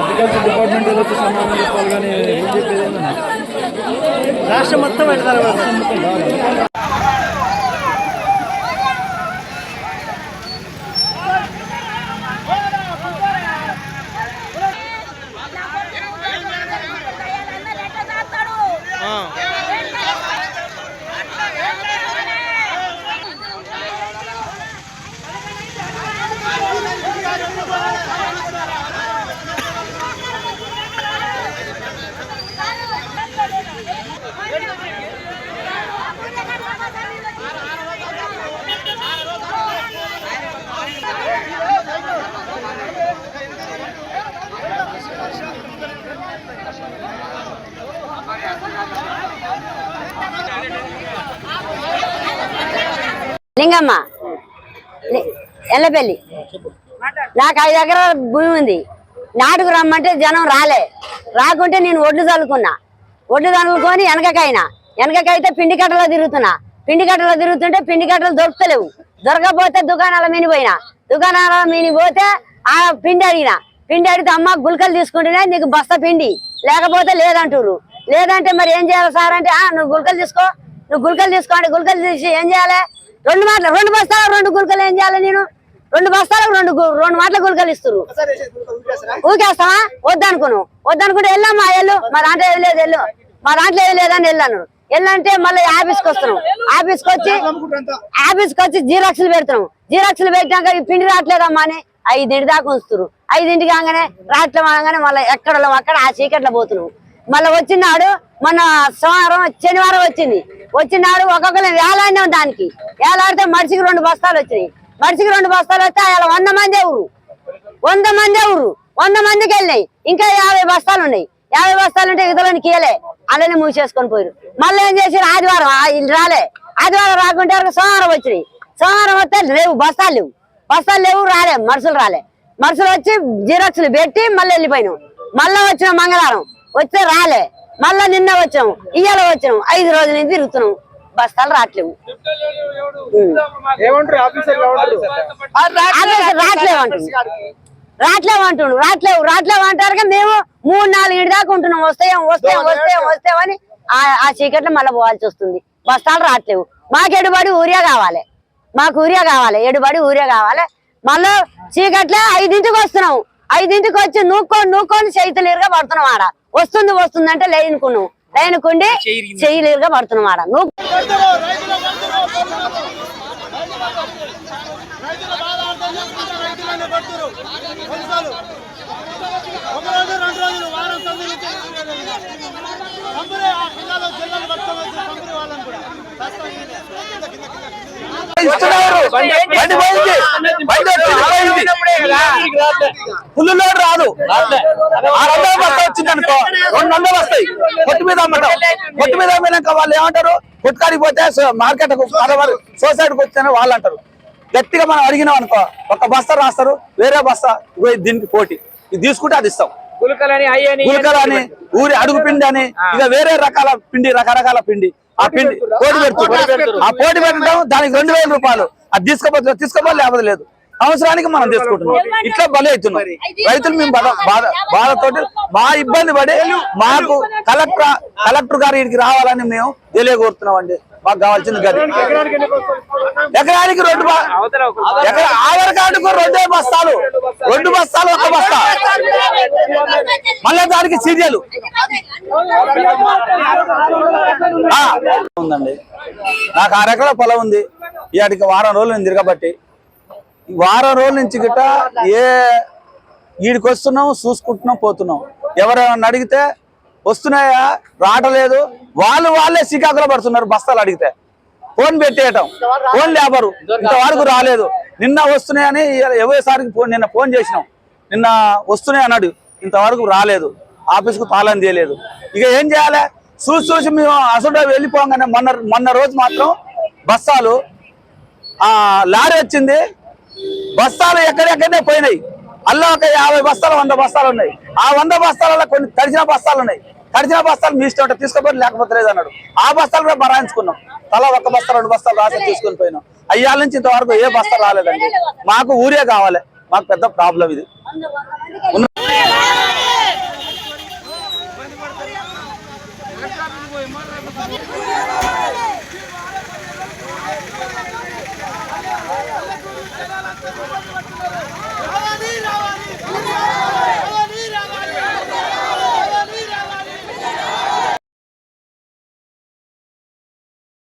Agriculture department వచ్చి సమాధానం చెప్పాలి కానీ ఏం చెప్పేది రాష్ట్రం మొత్తం పెడతారు లింగమ్మ. ఎల్లపల్లి. నాకు ఐదు ఎకరాల భూమి ఉంది. నాటుకు రమ్మంటే జనం రాలే. రాకుంటే నేను ఒడ్లు చల్లుకున్నా. ఒడ్లు చల్లుకొని వెనకకైనా. వెనకకైతే పిండి కట్టలో తిరుగుతున్నా. పిండి కట్టలో తిరుగుతుంటే పిండి కట్టలు దొరుకుతలేవు. దొరకపోతే దుకాణాల మినిపోయినా దుకాణాల మినిపోతే ఆ పిండి అడిగిన. పిండి అడిగితే అమ్మ గుల్కలు తీసుకుంటేనే నీకు బస్తా పిండి. లేకపోతే లేదంటురు లేదంటే మరి ఏం చేయాలి సార్ అంటే నువ్వు గుల్కలు తీసుకో. నువ్వు గుల్కలు తీసుకో అంటే గుల్కలు తీసి ఏం చేయాలి? రెండు మాటలు రెండు బస్తాలు రెండు గుల్కలు ఏం చేయాలి నేను? రెండు బస్తాలకు రెండు రెండు మాటల గుల్కలు ఇస్తారు ఊకేస్తావా? వద్దనుకును. వద్దనుకుంటే వెళ్ళమ్మా వెళ్ళు. మా దాంట్లో ఏది లేదు వెళ్ళు. మా దాంట్లో ఏది లేదని వెళ్ళాను వెళ్ళంటే మళ్ళీ ఆఫీస్కి వస్తున్నాం. ఆఫీస్కి వచ్చి ఆఫీస్కి వచ్చి జీరాక్స్లు పెడుతున్నాం. జీరాక్స్లు పెట్టాక ఈ పిండి రావట్లేదమ్మా అని ఐదింటి దాకా ఉంచుతారు ఐదింటికి కాగానే రాట్ల అనగానే మళ్ళీ ఎక్కడ అక్కడ ఆ చీకట్లో పోతున్నాం మళ్ళీ వచ్చినాడు మొన్న సోమవారం శనివారం వచ్చింది. వచ్చినాడు ఒక్కొక్కరు వేలాడినాం దానికి. వేలాడితే మనిషికి రెండు బస్తాలు వచ్చినాయి. మనిషికి రెండు బస్తాలు వస్తే అలా వంద మంది ఊరు వంద మంది ఊరు వంద మందికి వెళ్ళినాయి. ఇంకా యాభై బస్తాలు ఉన్నాయి. యాభై బస్తాలు ఉంటే ఇతరులను కీయలే అలానే మూసేసుకొని పోయారు మళ్ళీ ఏం చేసారు ఆదివారం ఇల్లు రాలే. ఆదివారం రాకుంటే సోమవారం వచ్చినాయి. సోమవారం వస్తే లేవు బస్తాలు లేవు. బస్తాలు లేవు రాలే మనుషులు రాలే. మనుషులు వచ్చి జిరాక్స్లు పెట్టి మళ్ళీ వెళ్ళిపోయినాం. మళ్ళీ వచ్చిన మంగళవారం. వస్తే రాలే. మళ్ళా నిన్న వచ్చాం ఇయ్యాల వచ్చాం ఐదు రోజుల నుంచి తిరుగుతున్నాం బస్తాలు రావట్లేవు. రావట్లేవు అంటుండు రావట్లేవు అంటుండు రావట్లేవు రావట్లేవు అంటారు మేము మూడు నాలుగు ఇంటి దాకా ఉంటున్నాం. వస్తాయం వస్తాయం వస్తాయం వస్తామని ఆ- ఆ చీకట్లో మళ్ళీ పోవాల్సి వస్తుంది. బస్తాలు రావట్లేవు. మాకు ఎడుబడి ఊరియా కావాలి. మాకు ఊరియా కావాలి. ఎడుబడి ఊరియా కావాలి. మళ్ళీ చీకట్లే ఐదింటికి వస్తున్నాం. ఐదింటికి వచ్చి నూక్కొని నూక్కొని చేతులు ఇరుగా పడుతున్నాం ఆడ. వస్తుంది వస్తుంది అంటే లైన్కుండి ఆడ నువ్వు రైతుల బాధ అర్థం చేసుకుంటే రైతులనే కొడుతురు పోలీసులు ఒక రోజు రెండు రోజులు వారం తొమ్మిది కంపెనీ ఆ పిల్లలు జిల్లాలు పట్టుకోవచ్చు కంపెనీ వాళ్ళని కూడా ఇస్తున్నారు. బండి పోయింది. బండి వచ్చింది పోయింది. ఫుల్ లోడ్ రాదు. ఆరు వందల బస్తా వచ్చింది అనుకో. రెండు వందలు వస్తాయి. కొట్టు మీద అమ్మటం. కొట్టు మీద అమ్మినాక వాళ్ళు ఏమంటారు? కొట్టుకాడికి పోతే మార్కెట్ సొసైటీకి వచ్చాను వాళ్ళు అంటారు. గట్టిగా మనం అడిగినాం అనుకో ఒక బస్తా రాస్తారు వేరే బస్తా దీనికి పోటీ. ఇది తీసుకుంటే అది ఇస్తాం. గులకలని ఊరి అడుగు పిండి అని ఇక వేరే రకాల పిండి రకరకాల పిండి. ఆ పిండి పోటీ ఆ పోటీ పెట్టడం దానికి రెండు వేల రూపాయలు. అది తీసుకోపోతే తీసుకోపోతే లేకపోతే లేదు. అవసరానికి మనం తీసుకుంటున్నాం. ఇట్లా బలి అవుతున్నాం. రైతులు మేము బాధ బాధ బాధతోటి మా ఇబ్బంది పడి మాకు కలెక్టర్ కలెక్టర్ గారు ఇక్కడికి రావాలని మేము తెలియకోరుతున్నాం అండి మాకు కావాల్సింది గది. ఎకరానికి రెండు ఎకరా ఆధార్ కార్డుకు రెండే బస్తాలు. రెండు బస్తాలు ఒక బస్తా. మళ్ళీ దానికి సీరియల్ ఆ, ఉందండి. నాకు ఆరు ఎకరాల పొలం ఉంది. ఇవాటికి వారం రోజులు నేను తిరగబట్టి. వారం రోజుల నుంచి గిట్ట ఏ వీడికి వస్తున్నాం చూసుకుంటున్నాం పోతున్నాం. ఎవరైనా అడిగితే వస్తున్నాయా? రావటలేదు. వాళ్ళు వాళ్ళే శ్రీకాకుళం పడుతున్నారు బస్తాలు అడిగితే. ఫోన్ పెట్టేయటం. ఫోన్ లేబరు ఇంతవరకు రాలేదు. నిన్న వస్తున్నాయని ఎవరిసారికి ఫోన్ నిన్న ఫోన్ చేసినాం. నిన్న వస్తున్నాయి అన్నాడు. ఇంతవరకు రాలేదు. ఆఫీస్కు తాళం చేయలేదు. ఇక ఏం చేయాలి? చూసి చూసి మేము అసలు వెళ్ళిపోగానే మొన్న మొన్న రోజు మాత్రం బస్తాలు లారీ వచ్చింది. బస్తాలు ఎక్కడెక్కడనే పోయినాయి. అల్లా ఒక యాభై బస్తాలు వంద బస్తాలు ఉన్నాయి. ఆ వంద బస్తాలలో కొన్ని తడిచిన బస్తాలు ఉన్నాయి. తడిచిన బస్తాలు మీ ఇష్టం తీసుకుపోయి లేకపోతే లేదన్నాడు. ఆ బస్తాలు కూడా మరాయించుకున్నాం తలా ఒక బస్తా రెండు బస్తాలు రాసి తీసుకుని పోయినాం. అయ్యాల నుంచి ఇంతవరకు ఏ బస్తా రాలేదండి. మాకు ఊరే కావాలి. మాకు పెద్ద ప్రాబ్లం ఇది.